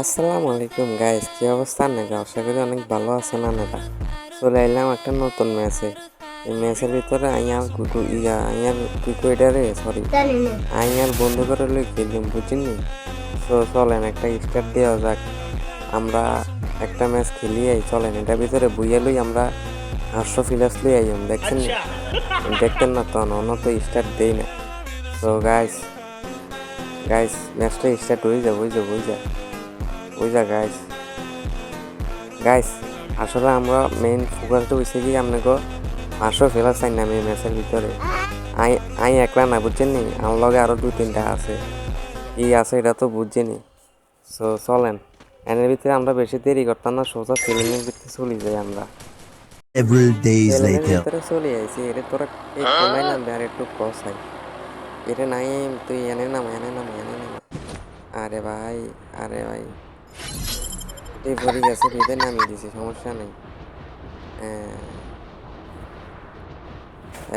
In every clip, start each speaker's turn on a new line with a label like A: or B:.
A: আসসালামু আলাইকুম গাইস কি অবস্থা? নাকি আশা করি অনেক ভালো আছেন আপনারা চলে এলাম একটা নতুন ম্যাচে। এই ম্যাচের ভিতরে আইয়ার কুকু ইয়া আইয়ার কুকু এটারে সরি আইয়ার বন্ধু করে লই খেললাম বুঝিনি? তো চলেন একটা স্টার্ট দেওয়া যাক। আমরা একটা ম্যাচ খেলি আই চলেন এটার ভিতরে বুইয়া লই আমরা আটশো ফিলাস লই আইম দেখছেন? নি? দেখতেন না তো অন্য তো স্টার্ট দেই না। তো গাইস গাইস ম্যাচটা স্টার্ট হয়ে যাবে হয়ে যাবে হয়ে যাবে। যা গাইস গাইস আসলে আমরা মেইন ফোকাসটা হয়েছে কি আপনাকে পাঁচশো ফেলার চাই না এই ম্যাচের ভিতরে। আই আই একলা না বুঝছেন নি? আমার লগে আরও দু তিনটা আছে। কি আছে এটা তো বুঝছেনি সো চলেন। এনের ভিতরে আমরা বেশি দেরি করতাম না সোজা ফিল্মের ভিতরে চলে যাই আমরা।
B: Several days later.
A: চলে আইছি এটা তোরা এই কমাই নামবে আর একটু ক্রস হয় এটা নাই তুই এনে নাম এনে নাম এনে নাম। আরে ভাই আরে ভাই। এই পড়ে গেছে ভিতরে নামিয়ে দিছি সমস্যা নেই।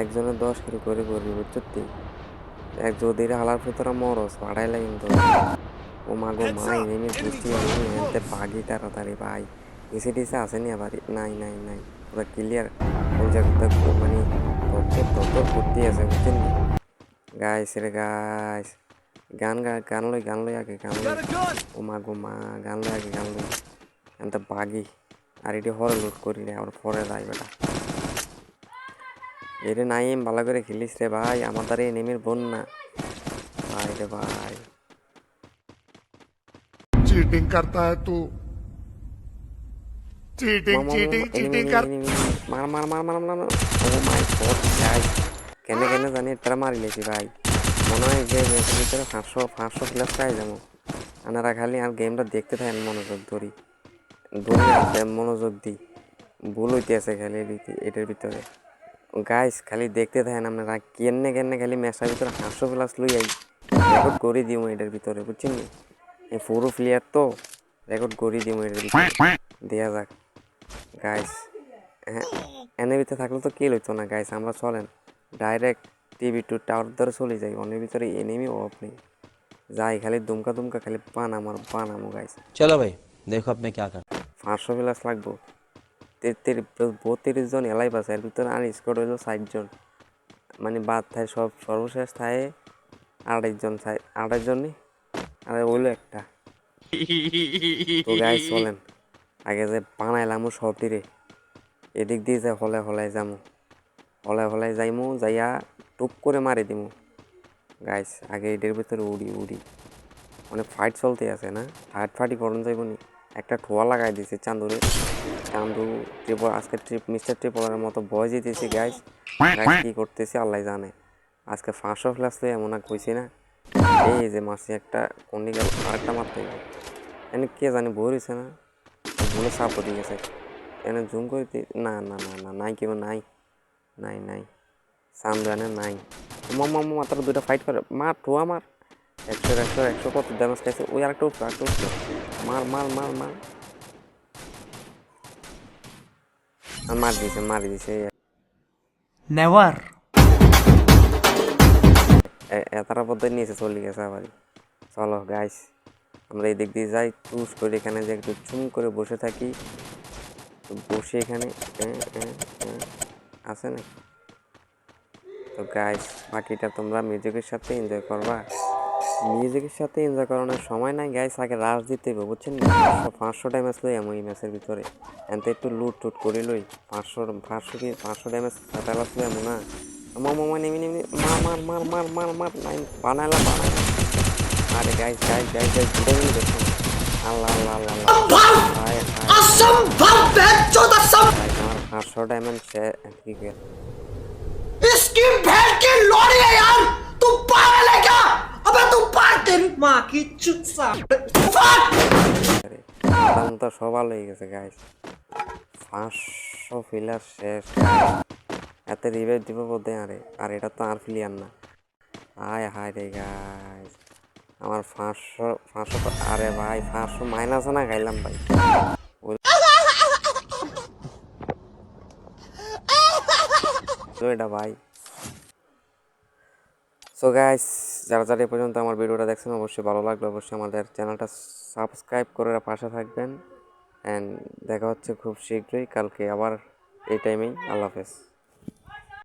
A: একজনে দশ কিলো করে করবি বুঝছ তুই এক যদি হালার ভিতরে মরস পাড়াই লাগে কিন্তু ও মা গো মাই নেমে বুঝতে পারিনি এতে বাগি তাড়াতাড়ি ভাই। এসে টিসে আসেনি আবার? নাই নাই নাই। পুরো ক্লিয়ার ওই জায়গাটা মানে তত তত করতে আছে বুঝছেন গাইস রে guys Gan ga gan loi gan loi ya gan loi oh ma god ma gan loi gun lu. And the buggy hari ini horror loot kuri deh aur pore dai beta ere nai em bhalo kore khelis re bhai amader enemy er bon na. Bhai re bhai.
C: Cheating karta hai tu. Cheating cheating cheating kar
A: mar mar mar mar mar oh my god guys. Kene kene jane tar mari lechi bhai. মনে হয় যে ম্যাচের ভিতরে পাঁচশো পাঁচশো plus পাই যাব। আপনারা খালি আর গেমটা দেখতে থাকেন মনোযোগ ধরি। ধরি মনোযোগ দিই। ভুল হইতে আছে খালি এটার ভিতরে। গাইস খালি দেখতে থাকেন আপনারা কেনে কেনে খালি ম্যাচের ভিতরে পাঁচশো প্লাস লই আই। রেকর্ড করে দিব এটার ভিতরে, বুঝছেন? এই পুরো প্লেয়ার তো রেকর্ড করে দিব এটার ভিতরে। দেয়া যাক। গাইস হ্যাঁ এনে ভিতরে থাকলে তো কি লইতো না গাইস আমরা চলেন। ডাইরেক্ট টিভি টু টাওয়ার ধরে চলে যায় অনেক ভিতরে এনিমি অফ নেই। যাই খালি দুমকা দুমকা খালি পান আমার পান আমার গাইস।
D: চলো ভাই দেখো আপনি কি আকার
A: পাঁচশো প্লাস লাগবো। তেত্রিশ বত্রিশ জন এলাই পাশে এর ভিতরে আর স্কোয়াড হইল ষাট জন। মানে বাদ থাকে সব সর্বশেষ থাকে আড়াইশ জন আড়াইশ জনই আর হইল একটা। তো গাইস চলেন আগে যে বানাইলামও সবটিরে। এদিক দিয়ে যে হলে হলে যামু। হলে হলে যাইমু যাইয়া টুপ করে মারি দিমু। গাইস আগে এদের ভিতরে উড়ি উড়ি। অনেক ফাইট চলতে আছে না? ফাইট ফাটি করুন যাইব নি। একটা ঠোয়া লাগাই দিছে চান্দুরে। চান্দু ট্রিপল আজকে ট্রিপ মিস্টার ট্রিপলের মতো বয় জিতেছি গাইস কি করতেছি আল্লাহ জানে। আজকে ফাঁসশো ফ্লাস লই এমন আর কইছি না। এই যে মাসি একটা কোন দিকে আরেকটা মারতে হবে এনে কে জানি বই রয়েছে না। ভুলে সাপ দিয়ে গেছে এনে জুম করে না না না না, নাই কেউ নাই। নাই নাই। সামদানে নাই। মামা মামা তারা দুইটা ফাইট করে। মার ঠোয়া মার একশো একশো একশো কত ড্যামেজ খাইছে। ওই আরেকটা উঠল আরেকটা উঠল। মার মার মার মার। মার দিছে মার দিছে।
E: নেভার
A: এতারা পদ্ধতি নিয়েছে চলে গেছে আবার। চলো গাইস আমরা এই দিক দিয়ে যাই। চুজ করে এখানে যে একটু চুম করে বসে থাকি। বসে এখানে আছে না তো গাইস বাকিটা তোমরা মিউজিকের সাথে এনজয় করবা। মিউজিকের সাথে এনজয় করানোর সময় নাই গাইস আগে রাশ দিতে হবে বুঝছেন পাঁচশো ড্যামেজ লই আমি এই ম্যাচের ভিতরে। এনতে একটু লুট টুট করে লই পাঁচশো পাঁচশো কি পাঁচশো ড্যামেজ ফাটাল আসলে এমন না। আমার মামা নেমে নেমে মার মার মার মার মার মার নাই বানালা বানাইলাম আরে গাইস গাইস গাইস গাইস ঘুরে নিয়ে দেখুন আল্লাহ আল্লাহ আল্লাহ আল্লাহ। পাঁচশো ডায়মন্ড
E: इसकी भेड़ की लोड़ी है यार तू पागल है क्या अबे तू पागल तेरी माँ की चुत
A: দাম তো সব ভালো হয়ে গেছে গাইস পাঁচশো ফিলার শেষ এত রিভাইভ দিব বোধে আরে আর এটা তো আর ফিলিয়ার না হায় হায় রে গাইস আমার পাঁচশো পাঁচশো তো- আরে ভাই পাঁচশো মাইনাস না গাইলাম ভাই ওই- তো এটা ভাই সো গাইস যারা যারা এ পর্যন্ত আমার ভিডিওটা দেখছেন, অবশ্যই ভালো লাগল। অবশ্যই আমাদের চ্যানেলটা সাবস্ক্রাইব করে পাশে থাকবেন। অ্যান্ড দেখা হচ্ছে খুব শীঘ্রই, কালকে আবার এই টাইমেই আল্লাহ হাফেজ।